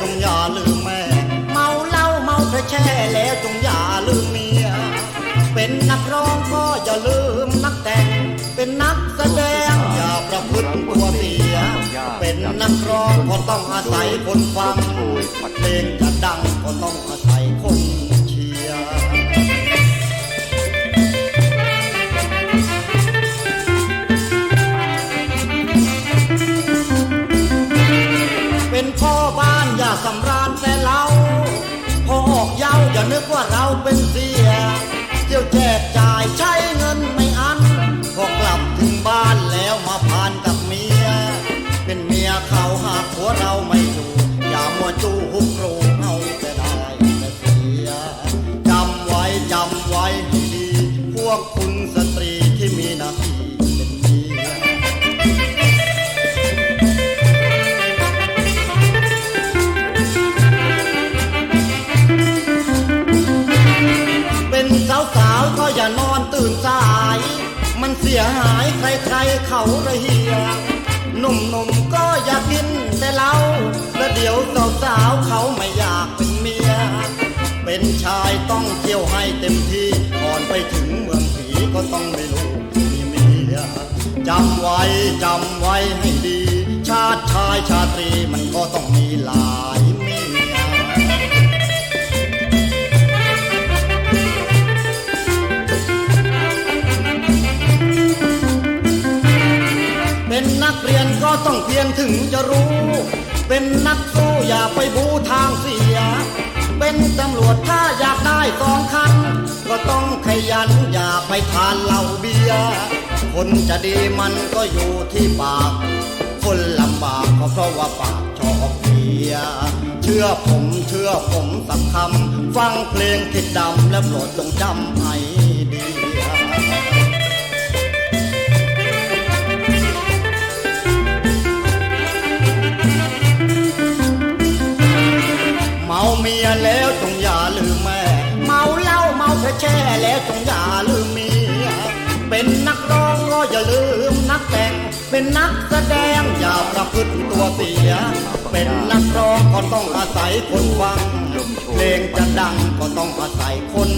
มียแล้วจงอย่าลืมแม่ เมาเหล้าเมาเธอแช่แล้วจงอย่าลืมเมีย เป็นนักร้องก็อย่าลืมนักแต่ง เป็นนักแสดงอย่าประพฤติตัวเสีย เป็นนักร้องก็ต้องอาศัยคนฟังเพลงจะดังก็ต้อง สำราญแต่เรา พอออกเย้าอย่านึกว่าเราเป็นเสีย เที่ยวแจกจ่ายใช้เงินไม่อัน พอกลับถึงบ้านแล้วมาพานกับเมีย เป็นเมียเขาหากหัวเราไม่อยู่ อย่ามัวจู้ฮุกโครงเอาแต่ได้แต่เสียจำไว้จำไว้ให้ดี พวกคุณ เสียหายใครๆเขาระเหียหนุ่มๆก็อยากกินแต่เหล้าแล้วเดี๋ยวสาวๆเขาไม่อยากเป็นเมีย เป็นชายต้องเที่ยวให้เต็มที่ก่อนไปถึงเมืองผีก็ต้องไม่ลูกมีเมียจำไว้จำไว้ให้ดี ชาติชายชาตรีมันก็ต้อง ต้องเพียรถึงจะรู้ เป็นนักสู้อย่าไปบูทางเสีย เป็นตำรวจถ้าอยากได้สองคัน ก็ต้องขยันอย่าไปทานเหล้าเบียร์คนจะดีมันก็อยู่ที่ปาก คนลำบากก็เพราะว่าปากชอบเบียร์เชื่อผมเชื่อผมสักคำฟังเพลงทิดดำและโปรดจงจำให้ดี แช่แล้วจงอย่าลืมเมีย เป็นนักร้องก็อย่าลืมนักแต่ง เป็นนักแสดงอย่าประพฤติตัวเสีย เป็นนักร้องก็ต้องอาศัยคนฟังเพลงจะดังก็ต้องอาศัยคน